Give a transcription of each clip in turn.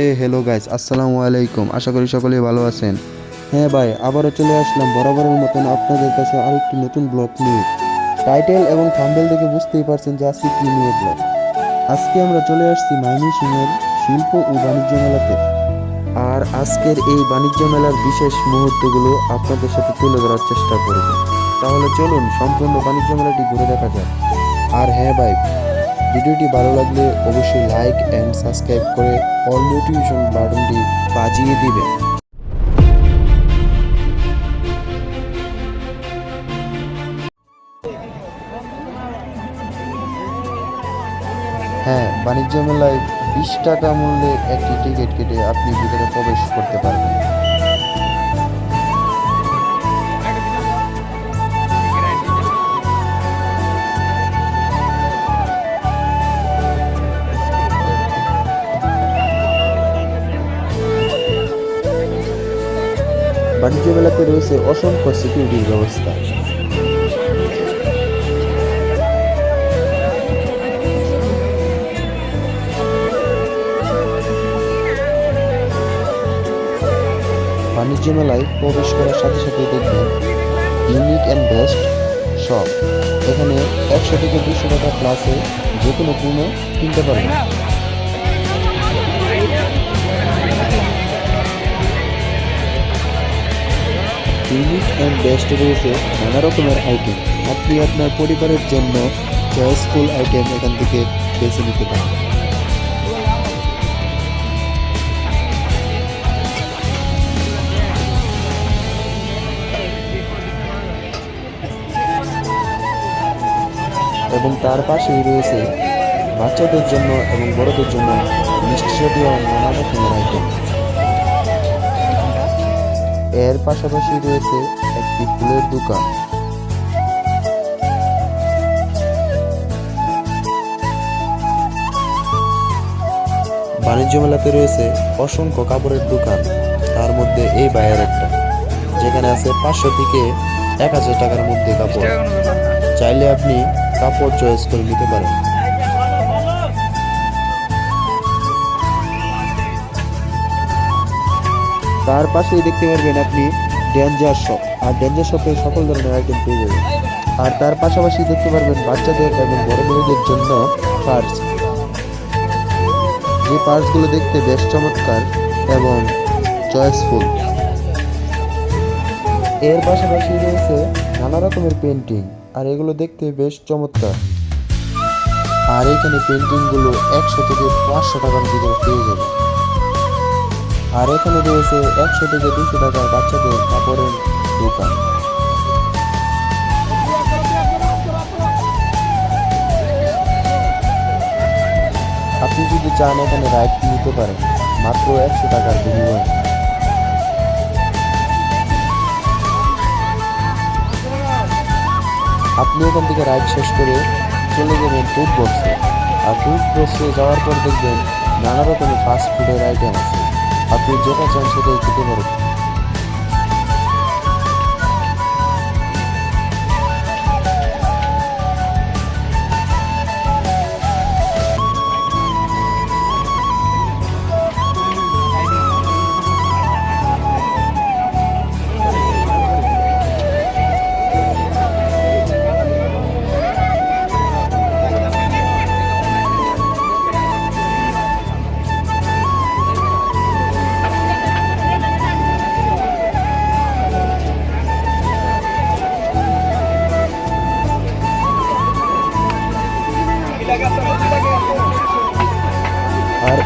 এ hello guys আসসালামু আলাইকুম। আশা করি সকলেই ভালো আছেন। হ্যাঁ ভাই, আবারও চলে আসলাম বরাবরের মতন আপনাদের কাছে আরেকটি নতুন ব্লগ নিয়ে। টাইটেল এবং থাম্বেল দেখে বুঝতেই পারছেন যে আজকে কী নিয়ে ব্লগ আজকে আমরা চলে আসছি ময়মনসিংহের শিল্প ও বাণিজ্য মেলাতে। আর আজকের এই বাণিজ্য মেলার বিশেষ মুহূর্তগুলো আপনাদের সাথে তুলে ধরার চেষ্টা করব। তাহলে চলুন, সম্পূর্ণ বাণিজ্য মেলাটি ঘুরে দেখা যাক। আর হ্যাঁ ভাই ভিডিওটি ভালো লাগলে অবশ্যই লাইক অ্যান্ড সাবস্ক্রাইব করে অল নোটিফিকেশন বাটনটি বাজিয়ে দিবেন হ্যাঁ বাণিজ্য মেলায় বিশ টাকা মূল্যের একটি টিকিট কেটে আপনি ভিতরে প্রবেশ করতে পারবেন। বাণিজ্য মেলাতে রয়েছে অসংখ্য সিকিউরিটির ব্যবস্থা। বাণিজ্য মেলায় প্রবেশ করার সাথে সাথে দেখবেন ইউনিক অ্যান্ড বেস্ট শপ। এখানে একশো থেকে দুশো টাকা প্লাসে যে কোনো পণ্য কিনতে পারবেন। ইউনিক অ্যান্ড বেস্ট রয়েছে নানা রকমের আইটেম। আপনি আপনার পরিবারের জন্য চয়েসফুল আইটেম এখান থেকে বেছে নিতে পারেন। এবং তার পাশেই রয়েছে বাচ্চাদের জন্য এবং বড়দের জন্য মিষ্টি জাতীয় নানা রকমের আইটেম। এর পাশাপাশি রয়েছে একটি ফুলের দোকান। বাণিজ্য মেলাতে রয়েছে অসংখ্য কাপড়ের দোকান, তার মধ্যে এই বায়ের একটা, যেখানে আছে পাঁচশো থেকে এক হাজার টাকার মধ্যে কাপড়। চাইলে আপনি কাপড় চয়েস করে নিতে পারেন। তার পাশেই দেখতে পারবেন আপনি ডেঞ্জার শপ আর ডেঞ্জার শপে সকল ধরনের আইটেম পেয়ে যাবেন। আর তার পাশাপাশি দেখতে পারবেন বাচ্চাদের এবং বড় মেয়েদের জন্য পার্স যে পার্সগুলো দেখতে বেশ চমৎকার এবং চয়েসফুল এর পাশাপাশি রয়েছে নানা রকমের পেন্টিং আর এগুলো দেখতে বেশ চমৎকার। আর এখানে পেন্টিংগুলো একশো থেকে পাঁচশো টাকার ভিতরে পেয়ে যাবে আর এখানে রয়েছে একশো থেকে দুশো টাকার বাচ্চাদের কাপড়ের দোকান। আপনি যদি চান, এখানে রাইড নিতে পারেন। মাত্র একশো টাকার বিনিময়ে। আপনি এখান থেকে রাইড শেষ করে চলে যাবেন ফুড বক্সে আর ফুড বক্সে যাওয়ার পর দেখবেন নানা রকমের ফাস্ট ফুডের আইটেম আছে। আপনি যেটা চান সেটাই খেতে পারেন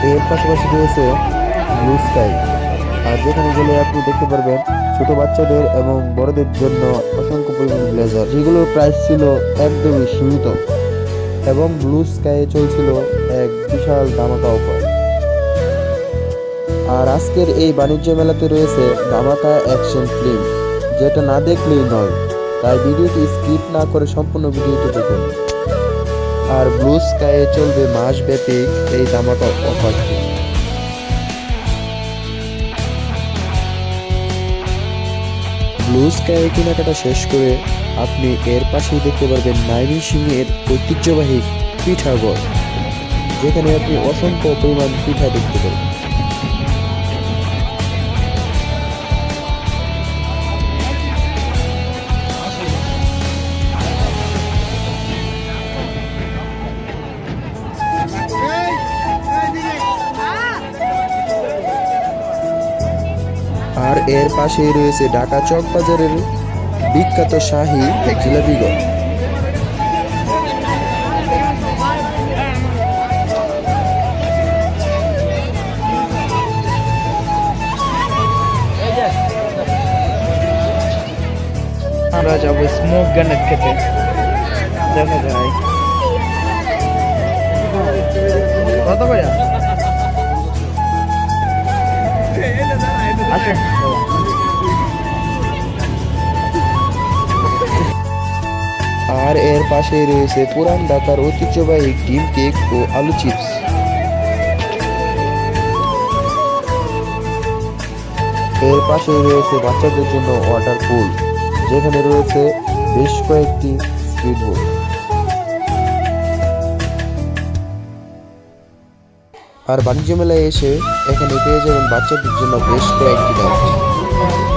এর পাশাপাশি রয়েছে ব্লু স্কাই আর যেখানে গেলে আপনি দেখতে পারবেন ছোট বাচ্চাদের এবং বড়দের জন্য অসংখ্য পরিমাণে ব্লেজার যেগুলোর প্রাইস ছিল একদমই সীমিত এবং ব্লু স্কাইয়ে চলছিল এক বিশাল ধামাকা অফার আর আজকের এই বাণিজ্য মেলাতে রয়েছে ধামাকা অ্যাকশন ফিল্ম যেটা না দেখলেই নয়, তাই ভিডিওটি স্কিপ না করে সম্পূর্ণ ভিডিওটি দেখুন। আর ব্লু স্কাইয়ে চলবে মাসব্যাপী এই ধামাকা অফারটি ব্লু স্কাইয়ে কেনাকাটা শেষ করে আপনি এর পাশেই দেখতে পারবেন নাইনি সিং এর ঐতিহ্যবাহী পিঠাগড় যেখানে আপনি অসংখ্য পরিমাণ পিঠা দেখতে পাবেন এর পাশেই রয়েছে ঢাকা চক বাজারের বিখ্যাত শাহী জিলাপিগড় আমরা যাব স্মোক গ্রেনেড খেতে। দেখা যায় কত করে আসেন পাশেই রয়েছে পুরান ঢাকার ঐতিহ্যবাহী ডিম কেক ও আলু চিপস। এর পাশেই রয়েছে বাচ্চাদের জন্য ওয়াটার পুল, যেখানে রয়েছে বেশ কয়েকটি স্পিড বোট। আর বাণিজ্য মেলায় এসে এখানে পেয়ে যাবেন বাচ্চাদের জন্য বেশ কয়েকটি রাইড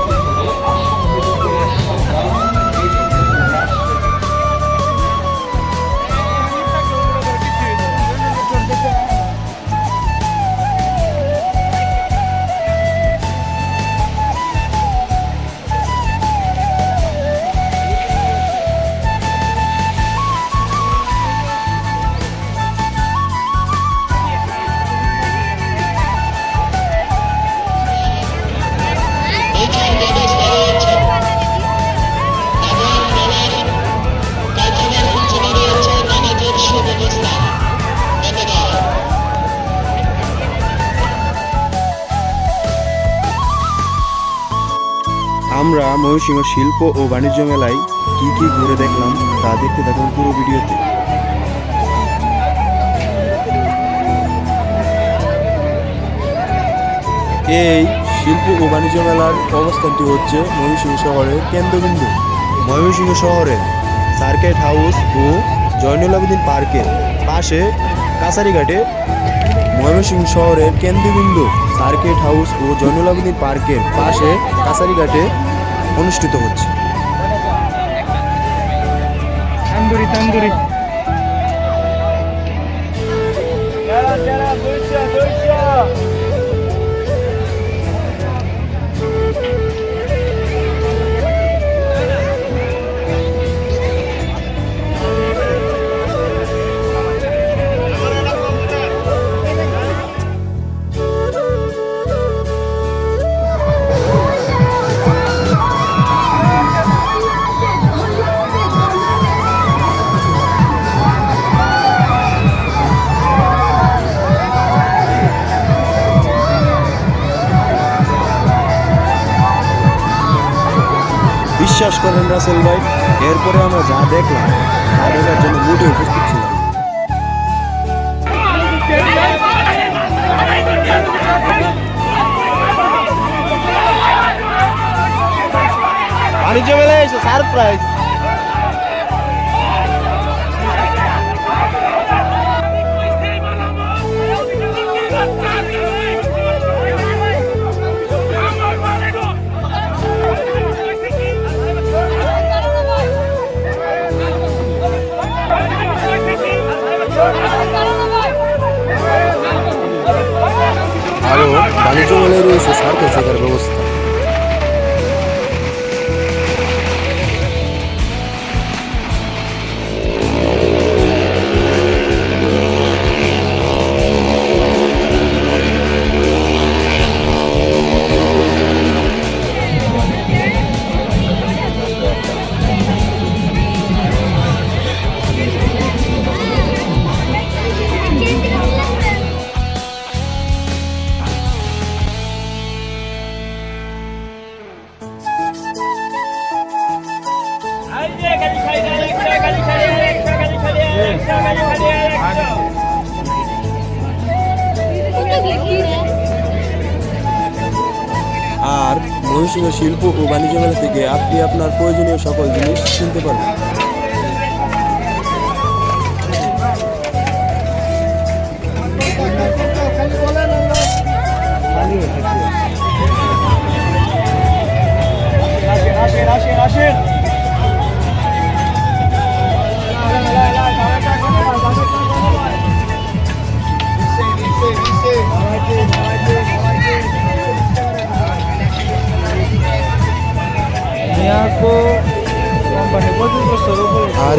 আমরা ময়ূরসিংহ শিল্প ও বাণিজ্য মেলায় কি কি ঘুরে দেখলাম তা দেখতে থাকুন পুরো ভিডিওতে। এই শিল্প ও বাণিজ্য মেলার অবস্থানটি হচ্ছে ময়মনসিংহ শহরের কেন্দ্রবিন্দু। ময়মনসিংহ শহরের সার্কেট হাউস ও জয়নুল পার্কের পাশে কাছারিঘাটে ময়মনসিংহ শহরের কেন্দ্রবিন্দু, সার্কেট হাউস ও জয়নুল পার্কের পাশে কাছারিঘাটে অনুষ্ঠিত হচ্ছে। তান্দুরি তান্দুরি। বিশ্বাস করেন রাসেল ভাই, এরপরে আমরা যা দেখলাম, তা দেখার জন্য মোটে উপস্থিত ছিলাম। বাণিজ্য মেলায় এসে সারপ্রাইজ আরও বাণিজ্য মেলায় রয়েছে সার্কেল শেখার ব্যবস্থা। আর ময়ূরসিংহ শিল্প ও বাণিজ্য মেলা থেকে আপনি আপনার প্রয়োজনীয় সকল জিনিস কিনতে পারবেন।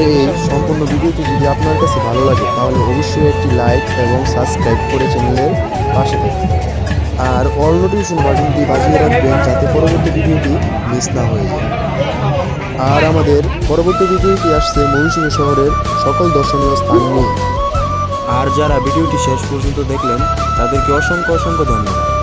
এই সম্পূর্ণ ভিডিওটি যদি আপনার কাছে ভালো লাগে, তাহলে অবশ্যই একটি লাইক এবং সাবস্ক্রাইব করে চ্যানেলের পাশে থাকুন। আর অল নোটিফিকেশন বাটনটি বাজিয়ে রাখবেন যাতে পরবর্তী ভিডিওটি মিস না হয়ে যায়। আর আমাদের পরবর্তী ভিডিওটি আসছে ময়মনসিংহ শহরের সকল দর্শনীয় স্থান নিয়ে। আর যারা ভিডিওটি শেষ পর্যন্ত দেখলেন, তাদেরকে অসংখ্য অসংখ্য ধন্যবাদ।